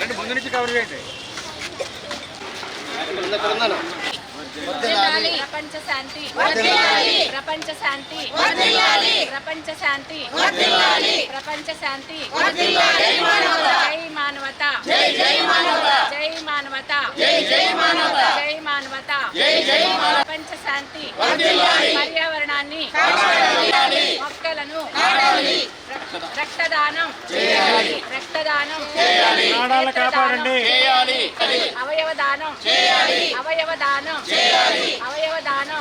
రండి ముందు నుంచి కవర్ చేయండి. ప్రపంచ శాంతి ప్రపంచ శాంతి ప్రపంచ శాంతి ప్రపంచ శాంతి జై మానవత. జై జై మానవత. జై మానవత. జై జై మానవత. జై ప్రాణాలు కాపాడండి. అవయవదానం అవయవదానం అవయవదానం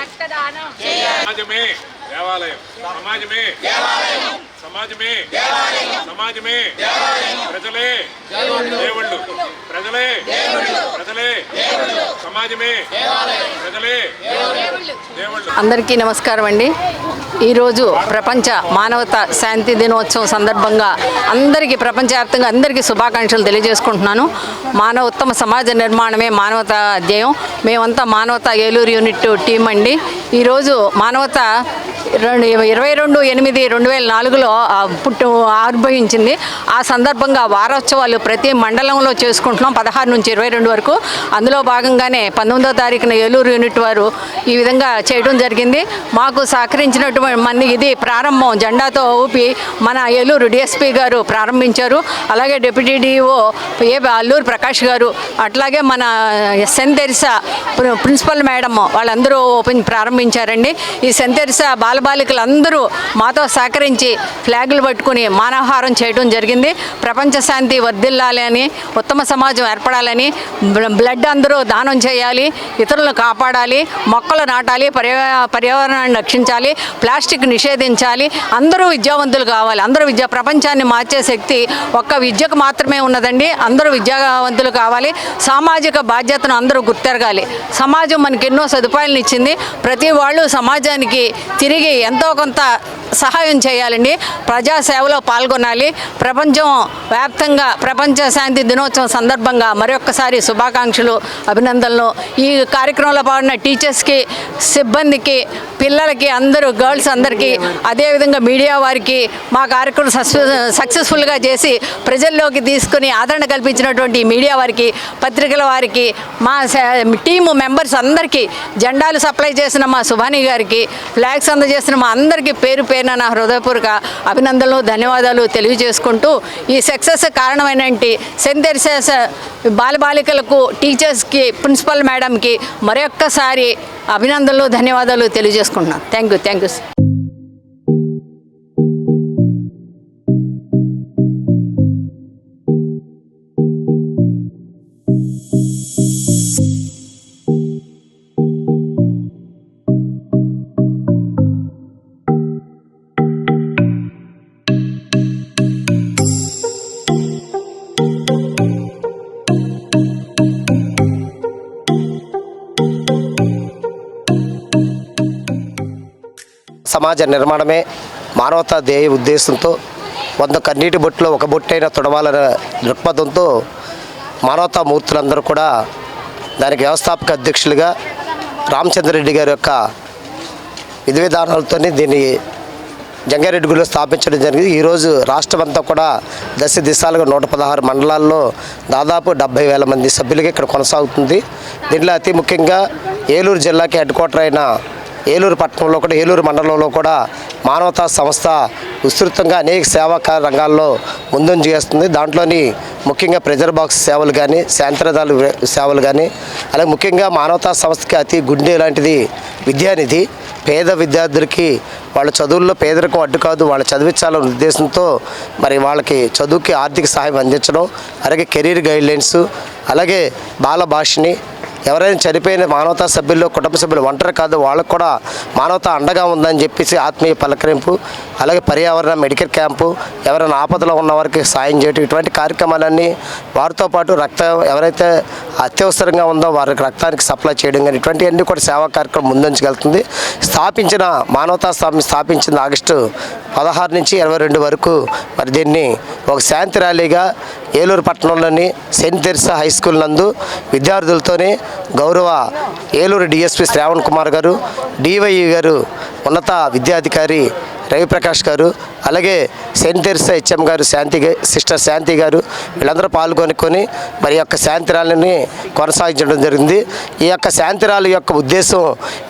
రక్తదానం. సమాజమే దేవాలయం. సమాజమే. సమాజమే. సమాజమే. ప్రజలే. దేవుళ్ళు. ప్రజలే. ప్రజలే. సమాజమే. ప్రజలే. దేవుళ్ళు. అందరికీ నమస్కారం అండి. ఈరోజు ప్రపంచ మానవత శాంతి దినోత్సవం సందర్భంగా అందరికీ ప్రపంచవ్యాప్తంగా అందరికీ శుభాకాంక్షలు తెలియజేసుకుంటున్నాను. మానవ ఉత్తమ సమాజ నిర్మాణమే మానవత ధ్యేయం. మేమంతా మానవత ఏలూరు యూనిట్ టీం అండి. ఈరోజు మానవత రెండు ఇరవై రెండు ఎనిమిది రెండు వేల నాలుగులో పుట్టు ఆవిర్భవించింది. ఆ సందర్భంగా వారోత్సవాలు ప్రతి మండలంలో చేసుకుంటున్నాం. పదహారు నుంచి ఇరవై రెండు వరకు. అందులో భాగంగానే పంతొమ్మిదో తారీఖున ఏలూరు యూనిట్ వారు ఈ విధంగా చేయడం జరిగింది. మాకు సహకరించినటువంటి మన ఇది ప్రారంభం. జెండాతో ఊపి మన ఏలూరు డిఎస్పీ గారు ప్రారంభించారు. అలాగే డిప్యూటీ డిఓ ఏ అల్లూరు ప్రకాష్ గారు అట్లాగే మన సెన్ తెరిసా ప్రిన్సిపల్ మేడం వాళ్ళందరూ ఓపెన్ ప్రారంభించారండి. ఈ సెన్ తెరిసా బాల అందరూ మాతో సహకరించి ఫ్లాగులు పట్టుకుని మానవహారం చేయడం జరిగింది. ప్రపంచ శాంతి వర్ధిల్లాలి అని ఉత్తమ సమాజం ఏర్పడాలని బ్లడ్ అందరూ దానం చేయాలి ఇతరులను కాపాడాలి మొక్కలు నాటాలి పర్యా పర్యావరణాన్ని రక్షించాలి ప్లాస్టిక్ నిషేధించాలి అందరూ విద్యావంతులు కావాలి. అందరూ విద్యా ప్రపంచాన్ని మార్చే శక్తి ఒక్క విద్యకు మాత్రమే ఉన్నదండి. అందరూ విద్యావంతులు కావాలి. సామాజిక బాధ్యతను అందరూ గుర్తెరగాలి. సమాజం మనకి ఎన్నో సదుపాయాలను ఇచ్చింది. ప్రతి వాళ్ళు సమాజానికి తిరిగి ఎంతో కొంత సహాయం చేయాలండి. ప్రజాసేవలో పాల్గొనాలి. ప్రపంచం వ్యాప్తంగా ప్రపంచ శాంతి దినోత్సవం సందర్భంగా మరొక్కసారి శుభాకాంక్షలు అభినందనలు. ఈ కార్యక్రమంలో పాడిన టీచర్స్కి సిబ్బందికి పిల్లలకి అందరూ గర్ల్స్ అందరికీ అదేవిధంగా మీడియా వారికి మా కార్యక్రమం సక్సెస్ఫుల్గా చేసి ప్రజల్లోకి తీసుకుని ఆదరణ కల్పించినటువంటి మీడియా వారికి పత్రికల వారికి మా టీము మెంబర్స్ అందరికీ జెండాలు సప్లై చేసిన మా సుభాని గారికి ఫ్లాగ్స్ చేసిన మా అందరికీ పేరు పేరున నా హృదయపూర్వక అభినందనలు ధన్యవాదాలు తెలియజేసుకుంటూ ఈ సక్సెస్ కారణమైన సెంట్ తెరిసేస్ బాలబాలికలకు టీచర్స్కి ప్రిన్సిపల్ మేడంకి మరొక్కసారి అభినందనలు ధన్యవాదాలు తెలియజేసుకుంటున్నాను. థ్యాంక్ యూ థ్యాంక్ యూ సమాజ నిర్మాణమే మానవతా ధ్యేయ ఉద్దేశంతో వంద కన్నీటి బొట్టులో ఒక బొట్టైన తొడవాలనే దృక్పథంతో మానవతా మూర్తులందరూ కూడా దానికి వ్యవస్థాపక అధ్యక్షులుగా రామచంద్రరెడ్డి గారి యొక్క విధి విధానాలతోనే దీన్ని జంగారెడ్డిగూడలో స్థాపించడం జరిగింది. ఈరోజు రాష్ట్రం అంతా కూడా దశ దిశాలుగా నూట పదహారు మండలాల్లో దాదాపు డెబ్బై వేల మంది సభ్యులుగా ఇక్కడ కొనసాగుతుంది. దీనిలో అతి ముఖ్యంగా ఏలూరు జిల్లాకి హెడ్ క్వార్టర్ అయిన ఏలూరు పట్టణంలో కూడా ఏలూరు మండలంలో కూడా మానవతా సంస్థ విస్తృతంగా అనేక సేవా రంగాల్లో ముందంజ చేస్తుంది. దాంట్లోని ముఖ్యంగా ప్రెజర్ బాక్స్ సేవలు కానీ శాంతిరథాలు సేవలు కానీ అలాగే ముఖ్యంగా మానవతా సంస్థకి అతి గుండె లాంటిది విద్యానిధి పేద విద్యార్థులకి వాళ్ళ చదువుల్లో పేదరికం అడ్డు కాదు వాళ్ళు చదివించాలనే ఉద్దేశంతో మరి వాళ్ళకి చదువుకి ఆర్థిక సహాయం అందించడం అలాగే కెరీర్ గైడ్లైన్స్ అలాగే బాల భాషని ఎవరైనా చనిపోయిన మానవతా సభ్యుల్లో కుటుంబ సభ్యులు ఒంటరి కాదు వాళ్ళకు కూడా మానవత అండగా ఉందని చెప్పేసి ఆత్మీయ పలకరింపు అలాగే పర్యావరణ మెడికల్ క్యాంపు ఎవరైనా ఆపదలో ఉన్న వారికి సాయం చేయటం ఇటువంటి కార్యక్రమాలన్నీ వారితో పాటు రక్తం ఎవరైతే అత్యవసరంగా ఉందో వారికి రక్తానికి సప్లై చేయడం కానీ ఇటువంటివన్నీ కూడా సేవా కార్యక్రమం ముందుంచగలుగుతుంది. స్థాపించిన మానవతా స్వామి స్థాపించింది ఆగస్టు పదహారు నుంచి ఇరవై రెండు వరకు మరి దీన్ని ఒక శాంతి ర్యాలీగా ఏలూరు పట్టణంలోని సెయింట్ తెరిసా హై స్కూల్ నందు విద్యార్థులతోనే గౌరవ ఏలూరు డిఎస్పి శ్రావణ్ కుమార్ గారు డివైఈ గారు ఉన్నత విద్యాధికారి రవిప్రకాష్ గారు అలాగే సెయింట్ తెరిసా హెచ్ఎం గారు శాంతి సిస్టర్ శాంతి గారు వీళ్ళందరూ పాల్గొనుకొని మరి యొక్క శాంతి ర్యాలీని కొనసాగించడం జరిగింది. ఈ యొక్క శాంతి ర్యాలీ యొక్క ఉద్దేశం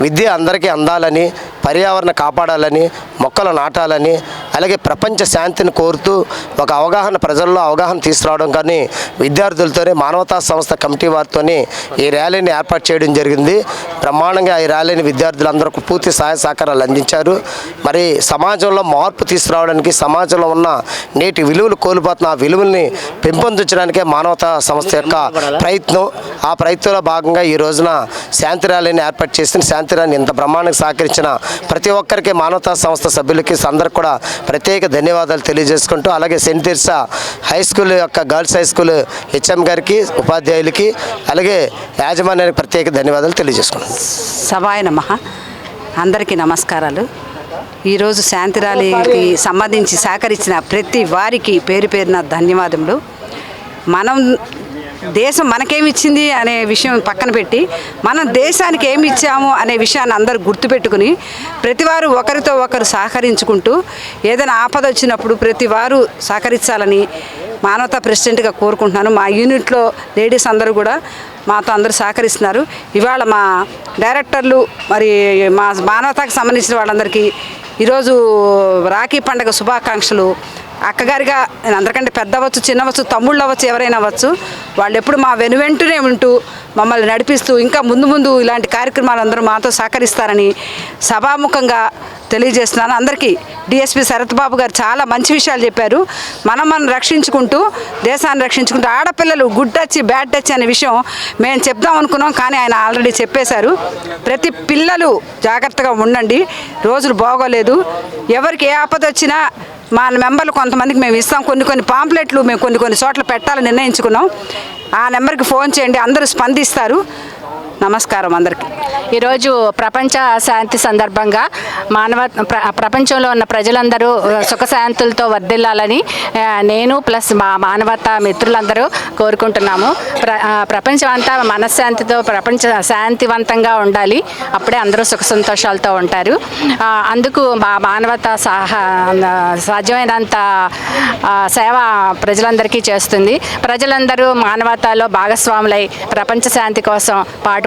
విద్య అందరికీ అందాలని పర్యావరణ కాపాడాలని మొక్కలు నాటాలని అలాగే ప్రపంచ శాంతిని కోరుతూ ఒక అవగాహన ప్రజల్లో అవగాహన తీసుకురావడం కానీ విద్యార్థులతోనే మానవతా సంస్థ కమిటీ వారితోనే ఈ ర్యాలీని ఏర్పాటు చేయడం జరిగింది. బ్రహ్మాండంగా ఈ ర్యాలీని విద్యార్థులందరూ పూర్తి సహాయ సహకారాలు అందించారు. మరి సమా సమాజంలో మార్పు తీసుకురావడానికి సమాజంలో ఉన్న నేటి విలువలు కోల్పోతున్న ఆ విలువల్ని పెంపొందించడానికే మానవతా సంస్థ యొక్క ప్రయత్నం. ఆ ప్రయత్నంలో భాగంగా ఈ రోజున శాంతి ర్యాలీని ఏర్పాటు చేసిన శాంతి ర్యాలీని ఇంత బ్రహ్మాండంగా సహకరించిన ప్రతి ఒక్కరికి మానవతా సంస్థ సభ్యులకి అందరికి కూడా ప్రత్యేక ధన్యవాదాలు తెలియజేసుకుంటూ అలాగే సెయింట్ తెరిసా హై స్కూల్ యొక్క గర్ల్స్ హై స్కూల్ హెచ్ఎం గారికి ఉపాధ్యాయులకి అలాగే యాజమాన్యానికి ప్రత్యేక ధన్యవాదాలు తెలియజేసుకుంటాం సభాయ నమ. అందరికీ నమస్కారాలు. ఈరోజు శాంతి ర్యాలీకి సంబంధించి సహకరించిన ప్రతి వారికి పేరు పేరున ధన్యవాదములు. మనం దేశం మనకేమిచ్చింది అనే విషయం పక్కన పెట్టి మనం దేశానికి ఏమి ఇచ్చాము అనే విషయాన్ని అందరూ గుర్తుపెట్టుకుని ప్రతివారు ఒకరితో ఒకరు సహకరించుకుంటూ ఏదైనా ఆపద వచ్చినప్పుడు ప్రతివారు సహకరించాలని మానవతా ప్రెసిడెంట్గా కోరుకుంటున్నాను. మా యూనిట్లో లేడీస్ అందరూ కూడా మాతో అందరూ సహకరిస్తున్నారు. ఇవాళ మా డైరెక్టర్లు మరి మా మానవతకు సంబంధించిన వాళ్ళందరికీ ఈరోజు రాఖీ పండగ శుభాకాంక్షలు. అక్కగారిగా నేను అందరికంటే పెద్ద అవ్వచ్చు చిన్న అవ్వచ్చు తమ్ముళ్ళు అవ్వచ్చు ఎవరైనా అవ్వచ్చు వాళ్ళు ఎప్పుడు మా వెనువెంటనే ఉంటూ మమ్మల్ని నడిపిస్తూ ఇంకా ముందు ముందు ఇలాంటి కార్యక్రమాలు అందరూ మాతో సహకరిస్తారని సభాముఖంగా తెలియజేస్తున్నాను. అందరికీ డిఎస్పి శరత్ బాబు గారు చాలా మంచి విషయాలు చెప్పారు. మనం మనం రక్షించుకుంటూ దేశాన్ని రక్షించుకుంటూ ఆడపిల్లలు గుడ్ టచ్ బ్యాడ్ టచ్ అనే విషయం మేము చెప్దాం అనుకున్నాం కానీ ఆయన ఆల్రెడీ చెప్పేశారు. ప్రతి పిల్లలు జాగ్రత్తగా ఉండండి రోజులు బాగోలేదు. ఎవరికి ఏ ఆపద వచ్చినా మా మెంబర్లు కొంతమందికి మేము ఇస్తాం. కొన్ని కొన్ని పాంప్లెట్లు మేము కొన్ని కొన్ని చోట్ల పెట్టాలని నిర్ణయించుకున్నాం. ఆ నెంబర్కి ఫోన్ చేయండి. అందరూ స్పందిస్తారు. నమస్కారం అందరికీ. ఈరోజు ప్రపంచ శాంతి సందర్భంగా మానవ ప్ర ప్రపంచంలో ఉన్న ప్రజలందరూ సుఖశాంతులతో వర్ధిల్లాలని నేను ప్లస్ మా మానవత మిత్రులందరూ కోరుకుంటున్నాము. ప్ర ప్రపంచం అంతా మనశ్శాంతితో ప్రపంచ శాంతివంతంగా ఉండాలి. అప్పుడే అందరూ సుఖ సంతోషాలతో ఉంటారు. అందుకు మా మానవత సహా సాధ్యమైనంత సేవ ప్రజలందరికీ చేస్తుంది. ప్రజలందరూ మానవతలో భాగస్వాములై ప్రపంచ శాంతి కోసం పాటు